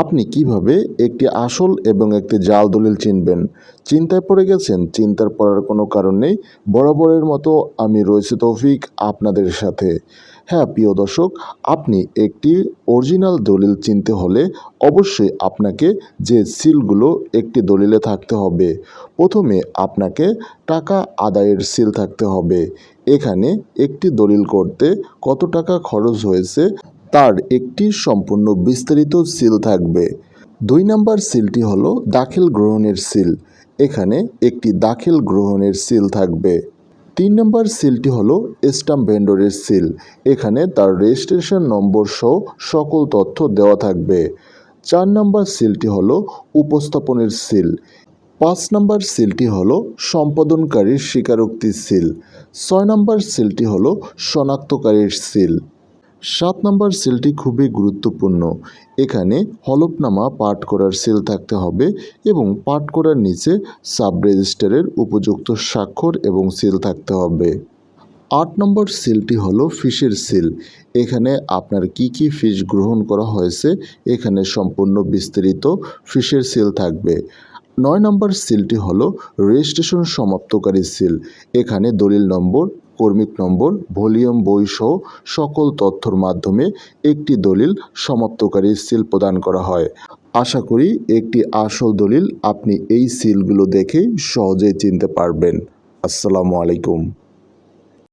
আপনি কীভাবে একটি আসল এবং একটি জাল দলিল চিনবেন? চিন্তায় পড়ে গেছেন? চিন্তার পড়ার কোনো কারণ নেই? বরাবরের মতো আমি রয়েছে তৌফিক আপনাদের সাথে। হ্যাঁ প্রিয় দর্শক, আপনি একটি অরিজিনাল দলিল চিনতে হলে অবশ্যই আপনাকে যে সিলগুলো একটি দলিলে থাকতে হবে, প্রথমে আপনাকে টাকা আদায়ের সিল থাকতে হবে। এখানে একটি দলিল করতে কত টাকা খরচ হয়েছে তার একটি সম্পূর্ণ বিস্তারিত সিল থাকবে। দুই নাম্বার সিলটি হলো দাখিল গ্রহণের সিল। এখানে একটি দাখিল গ্রহণের সিল থাকবে। তিন নম্বর সিলটি হলো স্টাম্প ভেন্ডরের সিল। এখানে তার রেজিস্ট্রেশন নম্বর সহ সকল তথ্য দেওয়া থাকবে। চার নম্বর সিলটি হলো উপস্থাপনের সিল। পাঁচ নম্বর সিলটি হলো সম্পাদনকারীর স্বীকারোক্তির সিল। ছয় নম্বর সিলটি হলো শনাক্তকারীর সিল। সাত নম্বর সিলটি খুবই গুরুত্বপূর্ণ। এখানে হলফনামা পাঠ করার সিল থাকতে হবে এবং পাঠ করার নিচে সাব রেজিস্টারের উপযুক্ত স্বাক্ষর এবং সিল থাকতে হবে। আট নম্বর সিলটি হলো ফিশের সিল। এখানে আপনার কি কি ফিস গ্রহণ করা হয়েছে, এখানে সম্পূর্ণ বিস্তারিত ফিশের সিল থাকবে। নয় নম্বর সিলটি হলো রেজিস্ট্রেশন সমাপ্তকারী সিল। এখানে দলিল নম্বর কর্মিক নম্বর, ভলিউম, বই সহ সকল তথ্যর মাধ্যমে একটি দলিল সমাপ্তকারী সিল প্রদান করা হয়। আশা করি একটি আসল দলিল আপনি এই সিলগুলো দেখে সহজেই চিনতে পারবেন। আসসালামু আলাইকুম।